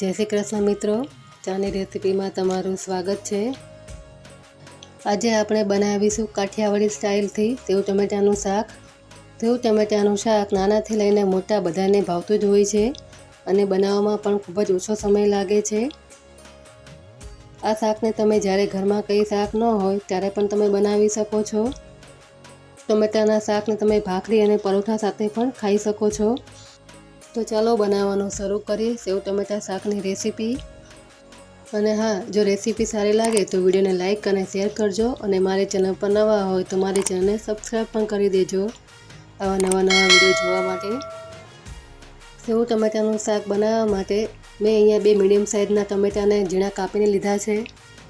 જય શ્રી કૃષ્ણ મિત્રો, ચાની રેસીપીમાં તમારું સ્વાગત છે. આજે આપણે બનાવીશું કાઠિયાવાડી સ્ટાઇલથી સેવ ટમેટાનું શાક. સેવ ટમેટાનું શાક નાનાથી લઈને મોટા બધાને ભાવતું જ હોય છે અને બનાવવામાં પણ ખૂબ જ ઓછો સમય લાગે છે. આ શાકને તમે જ્યારે ઘરમાં કંઈ શાક ન હોય ત્યારે પણ તમે બનાવી શકો છો. ટમેટાના શાકને તમે ભાખરી અને પરોઠા સાથે પણ ખાઈ શકો છો. તો ચાલો બનાવવાનું શરૂ કરીએ. સેવ ટમેટા શાકની રેસીપી. અને હા, જો રેસીપી સારી લાગે તો વિડીયોને લાઇક અને શેર કરજો. અને મારી ચેનલ પર નવા હોય તો મારી ચેનલને સબસ્ક્રાઈબ પણ કરી દેજો. આવા નવા નવા વીડિયો જોવા માટે. સેવ ટમેટાનું શાક બનાવવા માટે મેં અહીંયા બે મીડિયમ સાઇઝના ટમેટાને ઝીણા કાપીને લીધા છે.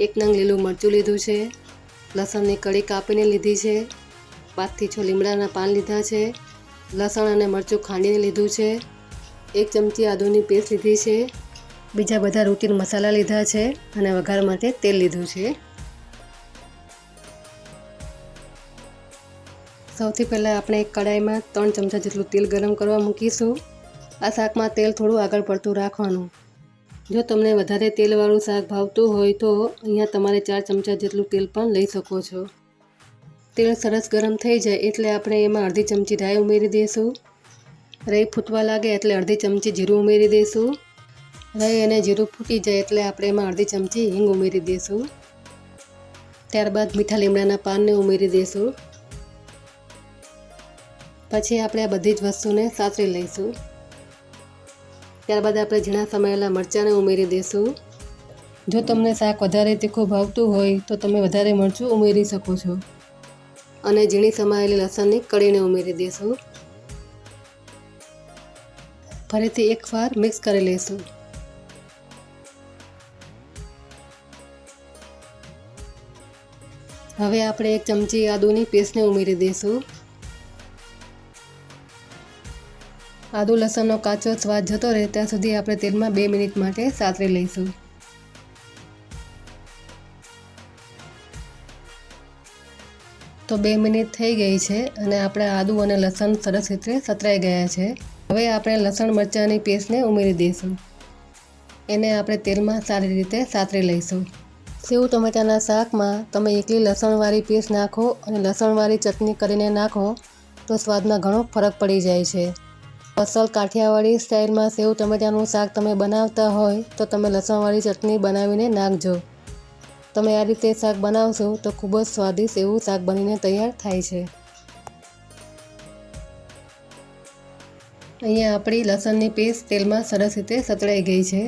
એક નંગ લીલું મરચું લીધું છે. લસણની કળી કાપીને લીધી છે. પાંચથી છ લીમડાના પાન લીધા છે. લસણ અને મરચું ખાંડીને લીધું છે. એક ચમચી આદુની પેસ્ટ લીધી છે. બીજા બધા રૂટીન મસાલા લીધા છે અને વઘાર માટે તેલ લીધું છે. સૌથી પહેલાં આપણે એક કડાઈમાં ત્રણ ચમચા જેટલું તેલ ગરમ કરવા મૂકીશું. આ શાકમાં તેલ થોડું આગળ પડતું રાખવાનું. જો તમને વધારે તેલવાળું શાક ભાવતું હોય તો અહીંયા તમારે ચાર ચમચા જેટલું તેલ પણ લઈ શકો છો. તેલ સરસ ગરમ થઈ જાય એટલે આપણે એમાં અડધી ચમચી રાઈ ઉમેરી દઈશું. રાઈ ફૂટવા લાગે એટલે અડધી ચમચી જીરું ઉમેરી દઈશું રહી અને જીરું ફૂટી જાય એટલે આપણે એમાં અડધી ચમચી હિંગ ઉમેરી દઈશું ત્યારબાદ મીઠા લીમડાના પાનને ઉમેરી દઈશું પછી આપણે આ બધી જ વસ્તુને સાતરી લઈશું. ત્યારબાદ આપણે ઝીણા સમાયેલા મરચાંને ઉમેરી દઈશું જો તમને શાક વધારે તીખું ભાવતું હોય તો તમે વધારે મરચું ઉમેરી શકો છો. અને ઝીણી સમાયેલી લસણની કળીને ઉમેરી દઈશું ફરીથી એકવાર મિક્સ કરી લઈશું. હવે આપણે એક ચમચી આદુની પેસ્ટને ઉમેરી દઈશું. આદુ લસણનો કાચો સ્વાદ જતો રહે ત્યાં સુધી આપણે તેલમાં બે મિનિટ માટે સાતરી લઈશું. તો બે મિનિટ થઈ ગઈ છે અને આપણે આદુ અને લસણ સરસ રીતે સતરાઈ ગયા છે. હવે આપણે લસણ મરચાંની પેસ્ટને ઉમેરી દઈશું. એને આપણે તેલમાં સારી રીતે સાતરી લઈશું. સેવ ટમેટાના શાકમાં તમે એકલી લસણવાળી પેસ્ટ નાખો અને લસણવાળી ચટણી કરીને નાખો તો સ્વાદમાં ઘણો ફરક પડી જાય છે. અસલ કાઠિયાવાડી સ્ટાઇલમાં સેવ ટમેટાનું શાક તમે બનાવતા હોય તો તમે લસણવાળી ચટણી બનાવીને નાખજો. તમે આ રીતે શાક બનાવશો તો ખૂબ જ સ્વાદિષ્ટ એવું શાક બનીને તૈયાર થાય છે. અહીંયા આપણી લસણની પેસ્ટ તેલમાં સરસ રીતે સતળાઈ ગઈ છે.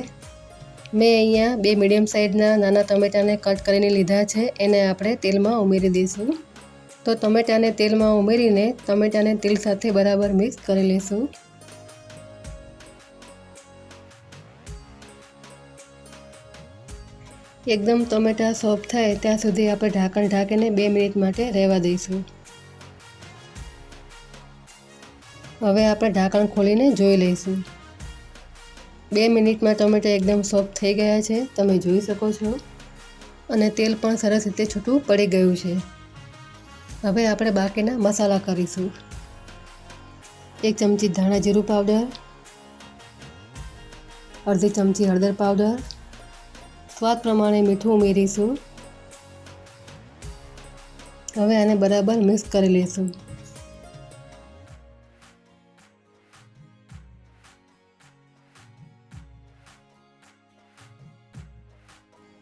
મેં અહીંયા બે મીડિયમ સાઇઝના નાના ટમેટાને કટ કરીને લીધા છે. એને આપણે તેલમાં ઉમેરી દઈશું. તો ટમેટાને તેલમાં ઉમેરીને ટમેટાને તેલ સાથે બરાબર મિક્સ કરી લઈશું એકદમ ટમેટા સોફ્ટ થાય, ત્યાં સુધી આપણે ઢાંકણ ઢાંકીને બે મિનિટ માટે રહેવા દઈશું. હવે આપણે ઢાંકણ ખોલીને જોઈ લઈશું. બે મિનિટમાં ટમેટા એકદમ સોફ્ટ થઈ ગયા છે, તમે જોઈ શકો છો. અને તેલ પણ સરસ રીતે છૂટું પડી ગયું છે. હવે આપણે બાકીના મસાલા કરીશું. એક ચમચી ધાણા જીરું પાવડર અડધી ચમચી હળદર પાવડર સ્વાદ પ્રમાણે મીઠું ઉમેરીશું. હવે આને બરાબર મિક્સ કરી લઈશું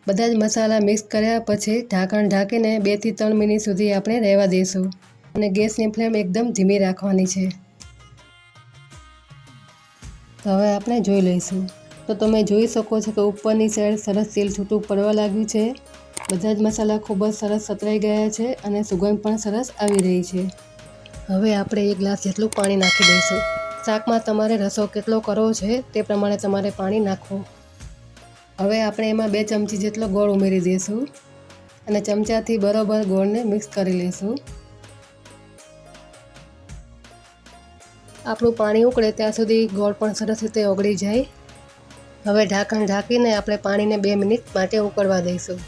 બધા જ મસાલા મિક્સ કર્યા પછી ઢાંકણ ઢાંકીને બેથી ત્રણ મિનિટ સુધી આપણે રહેવા દઈશું અને ગેસની ફ્લેમ એકદમ ધીમી રાખવાની છે. તો હવે આપણે જોઈ લઈશું. તો તમે જોઈ શકો છો કે ઉપરની સાઈડ સરસ તેલ છૂટું પડવા લાગ્યું છે. બધા જ મસાલા ખૂબ જ સરસ સતરાઈ ગયા છે અને સુગંધ પણ સરસ આવી રહી છે. હવે આપણે એક ગ્લાસ જેટલું પાણી નાખી દઈશું. શાકમાં તમારે રસો કેટલો કરવો છે તે પ્રમાણે તમારે પાણી નાખવું. હવે આપણે એમાં બે ચમચી જેટલો ગોળ ઉમેરી દઈશું અને ચમચાથી બરાબર ગોળને મિક્સ કરી લઈશું. આપણું પાણી ઉકળે ત્યાં સુધી ગોળ પણ સરસ રીતે ઓગળી જાય. હવે ઢાંકણ ઢાંકીને આપણે પાણીને બે મિનિટ માટે ઉકળવા દઈશું.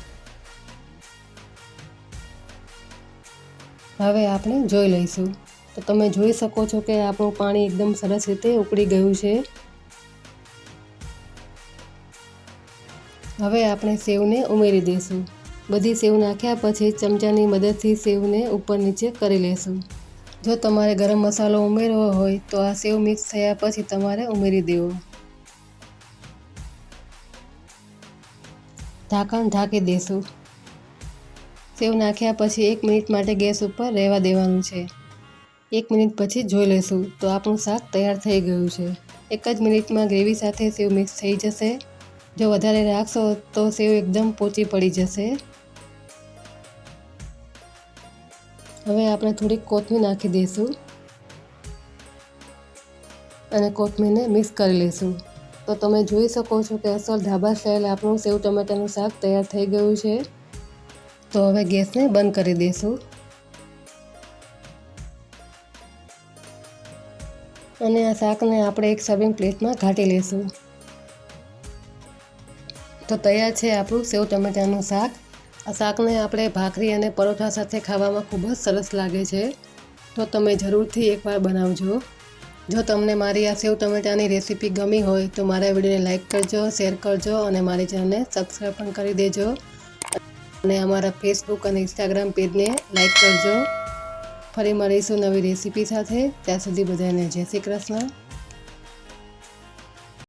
હવે આપણે જોઈ લઈશું. તો તમે જોઈ શકો છો કે આપણું પાણી એકદમ સરસ રીતે ઉકળી ગયું છે. હવે આપણે સેવને ઉમેરી દઈશું. બધી સેવ નાખ્યા પછી ચમચાની મદદથી સેવને ઉપર નીચે કરી લેશું. જો તમારે ગરમ મસાલો ઉમેરવો હોય તો આ સેવ મિક્સ થયા પછી તમારે ઉમેરી દેવો. ઢાંકણ ઢાંકી દેશું. સેવ નાખ્યા પછી એક મિનિટ માટે ગેસ ઉપર રહેવા દેવાનું છે. એક મિનિટ પછી જોઈ લેશું તો આપણું શાક તૈયાર થઈ ગયું છે. એક જ મિનિટમાં ગ્રેવી સાથે સેવ મિક્સ થઈ જશે. જો વધારે રાખશો તો સેવ એકદમ પોચી પડી જશે. હવે આપણે થોડીક કોથમીર નાખી દઈશું અને કોથમીરને મિક્સ કરી લઈશું. તો તમે જોઈ શકો છો કે અસલ ધાબા સ્ટાઇલ આપણું સેવ ટમેટાનું શાક તૈયાર થઈ ગયું છે. તો હવે ગેસને બંધ કરી દઈશું. અને આ શાકને આપણે એક સર્વિંગ પ્લેટમાં ઘાટી લઈશું. તો તૈયાર છે આપણું સેવ ટમેટાનું શાક. આ શાકને આપણે ભાખરી અને પરોઠા સાથે ખાવામાં ખૂબ જ સરસ લાગે છે. તો તમે જરૂરથી એકવાર બનાવજો. જો તમને મારી આ સેવ ટમેટાની રેસીપી ગમી હોય તો મારા વિડીયોને લાઇક કરજો, શેર કરજો અને મારી ચેનલને સબસ્ક્રાઈબ પણ કરી દેજો. અને અમારા ફેસબુક અને ઇન્સ્ટાગ્રામ પેજને લાઇક કરજો. ફરી મળીશું નવી રેસીપી સાથે. ત્યાં સુધી બધાને જય શ્રી કૃષ્ણ.